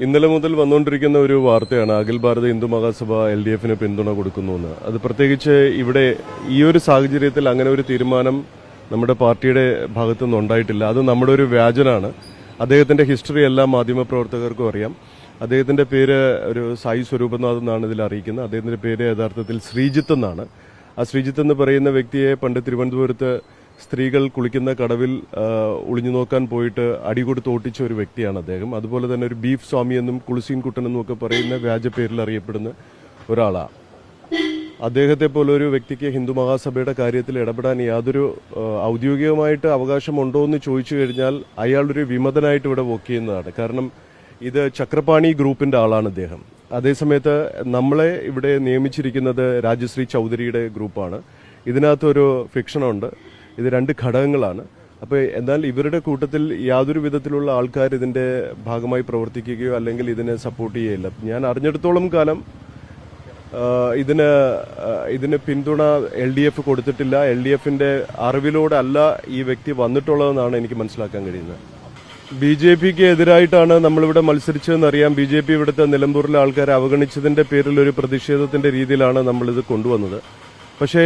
ഇന്നലെ മുതൽ വന്നുകൊണ്ടിരിക്കുന്ന ഒരു വാർത്തയാണ്. അഖിൽ ഭാരത ഹിന്ദു മഹാസഭ എൽ ഡി എഫിന് പിന്തുണ കൊടുക്കുന്നു എന്ന്. അത് പ്രത്യേകിച്ച് ഇവിടെ ഈ ഒരു സാഹചര്യത്തിൽ അങ്ങനെ ഒരു തീരുമാനം നമ്മുടെ പാർട്ടിയുടെ ഭാഗത്തുനിന്ന് ഉണ്ടായിട്ടില്ല. അത് നമ്മുടെ ഒരു വ്യാജനാണ്. അദ്ദേഹത്തിന്റെ ഹിസ്റ്ററി എല്ലാ മാധ്യമപ്രവർത്തകർക്കും അറിയാം. അദ്ദേഹത്തിന്റെ പേര് ഒരു സായി സ്വരൂപനാഥ് എന്നാണ് ഇതിൽ അറിയിക്കുന്നത്. അദ്ദേഹത്തിന്റെ പേര് യഥാർത്ഥത്തിൽ ശ്രീജിത്ത് എന്നാണ്. ആ ശ്രീജിത്ത് എന്ന് പറയുന്ന വ്യക്തിയെ പണ്ട് തിരുവനന്തപുരത്ത് സ്ത്രീകൾ കുളിക്കുന്ന കടവിൽ ഒളിഞ്ഞു നോക്കാൻ പോയിട്ട് അടികൊടുത്ത് ഓട്ടിച്ച ഒരു വ്യക്തിയാണ് അദ്ദേഹം. അതുപോലെ തന്നെ ഒരു ബീഫ് സ്വാമി എന്നും കുളിസീൻ കുട്ടൻ എന്നും ഒക്കെ പറയുന്ന വ്യാജ പേരിൽ അറിയപ്പെടുന്ന ഒരാളാണ് അദ്ദേഹത്തെ പോലെ ഒരു വ്യക്തിക്ക് ഹിന്ദു മഹാസഭയുടെ കാര്യത്തിൽ ഇടപെടാൻ യാതൊരു ഔദ്യോഗികമായിട്ട് അവകാശമുണ്ടോ എന്ന് ചോദിച്ചു കഴിഞ്ഞാൽ അയാളൊരു വിമതനായിട്ട് ഇവിടെ വർക്ക് ചെയ്യുന്നതാണ്. കാരണം ഇത് ചക്രപാണി ഗ്രൂപ്പിന്റെ ആളാണ് അദ്ദേഹം. അതേസമയത്ത് നമ്മളെ ഇവിടെ നിയമിച്ചിരിക്കുന്നത് രാജശ്രീ ചൗധരിയുടെ ഗ്രൂപ്പാണ്. ഇതിനകത്തൊരു ഫിക്ഷനുണ്ട്. ഇത് രണ്ട് ഘടകങ്ങളാണ്. അപ്പോൾ എന്നാൽ ഇവരുടെ കൂട്ടത്തിൽ യാതൊരു വിധത്തിലുള്ള ആൾക്കാർ ഇതിന്റെ ഭാഗമായി പ്രവർത്തിക്കുകയോ അല്ലെങ്കിൽ ഇതിനെ സപ്പോർട്ട് ചെയ്യുകയില്ല ഞാൻ അറിഞ്ഞിടത്തോളം കാലം ഇതിന് ഇതിന് പിന്തുണ എൽ ഡി എഫ് കൊടുത്തിട്ടില്ല. എൽ ഡി എഫിന്റെ അറിവിലൂടെ അല്ല ഈ വ്യക്തി വന്നിട്ടുള്ളതെന്നാണ് എനിക്ക് മനസ്സിലാക്കാൻ കഴിയുന്നത്. ബി ജെ പിക്ക് എതിരായിട്ടാണ് നമ്മളിവിടെ മത്സരിച്ചതെന്നറിയാം ബി ജെ പി ഇവിടുത്തെ നിലമ്പൂരിലെ ആൾക്കാരെ അവഗണിച്ചതിന്റെ പേരിൽ ഒരു പ്രതിഷേധത്തിന്റെ രീതിയിലാണ് നമ്മളിത് കൊണ്ടുവന്നത്. പക്ഷേ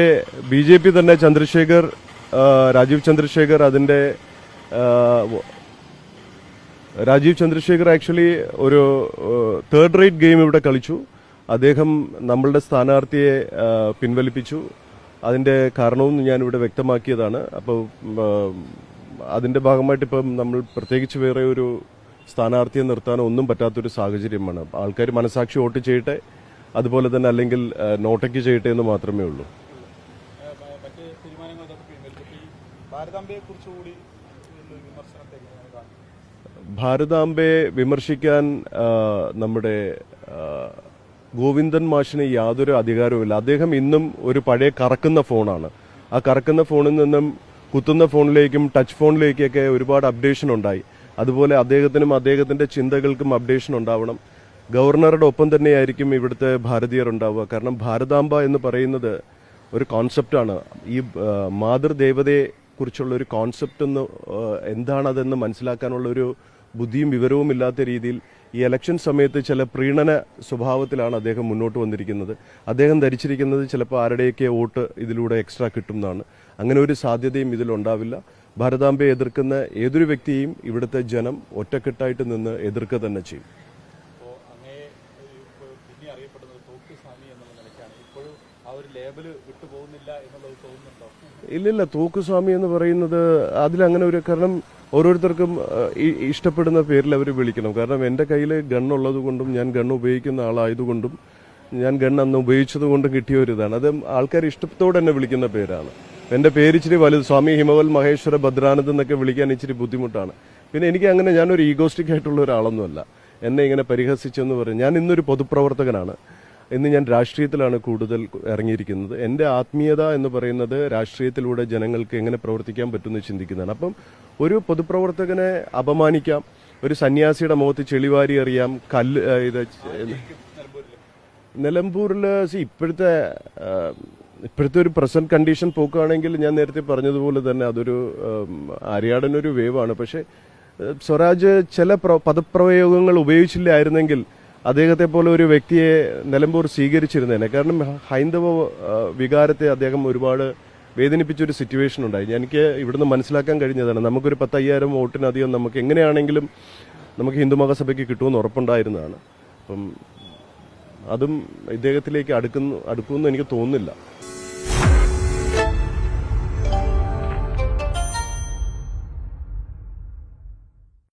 ബി ജെ പി തന്നെ ചന്ദ്രശേഖർ രാജീവ് ചന്ദ്രശേഖർ അതിന്റെ രാജീവ് ചന്ദ്രശേഖർ ആക്ച്വലി ഒരു തേർഡ് റേറ്റ് ഗെയിം ഇവിടെ കളിച്ചു. അദ്ദേഹം നമ്മളുടെ സ്ഥാനാർത്ഥിയെ പിൻവലിപ്പിച്ചു. അതിന്റെ കാരണവും ഞാനിവിടെ വ്യക്തമാക്കിയതാണ്. അപ്പോൾ അതിന്റെ ഭാഗമായിട്ട് ഇപ്പം നമ്മൾ പ്രത്യേകിച്ച് വേറെ ഒരു സ്ഥാനാർത്ഥിയെ നിർത്താനോ ഒന്നും പറ്റാത്തൊരു സാഹചര്യമാണ്. ആൾക്കാർ മനസാക്ഷി വോട്ട് ചെയ്യട്ടെ അതുപോലെ തന്നെ അല്ലെങ്കിൽ നോട്ടയ്ക്ക് ചെയ്യട്ടെ എന്ന് മാത്രമേ ഉള്ളൂ. ഭാരതാംബയെ വിമർശിക്കാൻ നമ്മുടെ ഗോവിന്ദൻ മാഷിന് യാതൊരു അധികാരവുമില്ല. അദ്ദേഹം ഇന്നും ഒരു പഴയ കറക്കുന്ന ഫോണാണ്. ആ കറക്കുന്ന ഫോണിൽ നിന്നും കുത്തുന്ന ഫോണിലേക്കും ടച്ച് ഫോണിലേക്കൊക്കെ ഒരുപാട് അപ്ഡേഷൻ ഉണ്ടായി. അതുപോലെ അദ്ദേഹത്തിനും അദ്ദേഹത്തിന്റെ ചിന്തകൾക്കും അപ്ഡേഷൻ ഉണ്ടാവണം. ഗവർണറുടെ ഒപ്പം തന്നെയായിരിക്കും ഇവിടുത്തെ ഭാരതീയർ ഉണ്ടാവുക. കാരണം ഭാരതാംബ എന്ന് പറയുന്നത് ഒരു കോൺസെപ്റ്റാണ് ഈ മാതൃദേവതയെ കുറിച്ചുള്ള ഒരു കോൺസെപ്റ്റ് ഒന്ന് എന്താണതെന്ന് മനസ്സിലാക്കാനുള്ള ഒരു ബുദ്ധിയും വിവരവും ഇല്ലാത്ത രീതിയിൽ ഈ ഇലക്ഷൻ സമയത്ത് ചില പ്രീണന സ്വഭാവത്തിലാണ് അദ്ദേഹം മുന്നോട്ട് വന്നിരിക്കുന്നത്. അദ്ദേഹം ധരിച്ചിരിക്കുന്നത് ചിലപ്പോൾ ആരുടെയൊക്കെ വോട്ട് ഇതിലൂടെ എക്സ്ട്രാ കിട്ടും എന്നാണ് അങ്ങനെ ഒരു സാധ്യതയും ഇതിലുണ്ടാവില്ല ഭാരതാംബയെ എതിർക്കുന്ന ഏതൊരു വ്യക്തിയെയും ഇവിടുത്തെ ജനം ഒറ്റക്കെട്ടായിട്ട് നിന്ന് എതിർക്കുക തന്നെ ചെയ്യും. ഇപ്പോൾ പിന്നെ അറിയപ്പെടുന്നത് തോക്ക് സ്വാമി എന്നുള്ള നിലയ്ക്കാണ്. ഇപ്പോഴും ആ ഒരു ലേബൽ വിട്ടുപോകുന്നില്ല എന്നുള്ളത് തോന്നുന്നുണ്ടോ? ഇല്ലില്ല തോക്ക് സ്വാമി എന്ന് പറയുന്നത് അതിലങ്ങനെ ഒരു കാരണം ഓരോരുത്തർക്കും ഇഷ്ടപ്പെടുന്ന പേരിൽ അവർ വിളിക്കണം. കാരണം എന്റെ കയ്യിൽ ഗണ്ണുള്ളത് കൊണ്ടും ഞാൻ ഗണ്ണ് ഉപയോഗിക്കുന്ന ആളായതുകൊണ്ടും ഞാൻ ഗണ്ണ് അന്ന് ഉപയോഗിച്ചത് കൊണ്ടും കിട്ടിയ ഒരു ഇതാണ്. അത് ആൾക്കാർ ഇഷ്ടത്തോടെ എന്നെ വിളിക്കുന്ന പേരാണ്. എന്റെ പേര് ഇച്ചിരി വലുത് സ്വാമി ഹിമവൽ മഹേശ്വര ഭദ്രാനന്ദ് എന്നൊക്കെ വിളിക്കാൻ ഇച്ചിരി ബുദ്ധിമുട്ടാണ്. പിന്നെ എനിക്ക് അങ്ങനെ ഞാനൊരു ഈഗോസ്റ്റിക് ആയിട്ടുള്ള ഒരാളൊന്നുമല്ല. എന്നെ ഇങ്ങനെ പരിഹസിച്ചെന്ന് പറഞ്ഞു ഞാൻ ഇന്നൊരു പൊതുപ്രവർത്തകനാണ്. ഇന്ന് ഞാൻ രാഷ്ട്രീയത്തിലാണ് കൂടുതൽ ഇറങ്ങിയിരിക്കുന്നത്. എന്റെ ആത്മീയത എന്ന് പറയുന്നത് രാഷ്ട്രീയത്തിലൂടെ ജനങ്ങൾക്ക് എങ്ങനെ പ്രവർത്തിക്കാൻ പറ്റുമെന്ന് ചിന്തിക്കുന്നതാണ്. അപ്പം ഒരു പൊതുപ്രവർത്തകനെ അപമാനിക്കാം ഒരു സന്യാസിയുടെ മുഖത്ത് ചെളിവാരി അറിയാം കല്ല് ഇത് നിലമ്പൂരിൽ ഇപ്പോഴത്തെ ഇപ്പോഴത്തെ ഒരു പ്രസന്റ് കണ്ടീഷൻ പോക്കുകയാണെങ്കിൽ ഞാൻ നേരത്തെ പറഞ്ഞതുപോലെ തന്നെ അതൊരു അരിയാടനൊരു വേവാണ്. പക്ഷേ സ്വരാജ് ചില പ്ര- പദപ്രയോഗങ്ങൾ ഉപയോഗിച്ചില്ലായിരുന്നെങ്കിൽ അദ്ദേഹത്തെ പോലെ ഒരു വ്യക്തിയെ നിലമ്പൂർ സ്വീകരിച്ചിരുന്നേനെ. കാരണം ഹൈന്ദവ വികാരത്തെ അദ്ദേഹം ഒരുപാട് വേദനിപ്പിച്ചൊരു സിറ്റുവേഷൻ ഉണ്ടായി. എനിക്ക് ഇവിടുന്ന് മനസ്സിലാക്കാൻ കഴിഞ്ഞതാണ് നമുക്കൊരു പത്തയ്യായിരം വോട്ടിനധികം നമുക്ക് എങ്ങനെയാണെങ്കിലും നമുക്ക് ഹിന്ദു മഹാസഭയ്ക്ക് കിട്ടുമെന്ന് ഉറപ്പുണ്ടായിരുന്നതാണ്. അപ്പം അതും ഇദ്ദേഹത്തിലേക്ക് അടുക്കുന്നു അടുക്കുമെന്ന് എനിക്ക് തോന്നുന്നില്ല.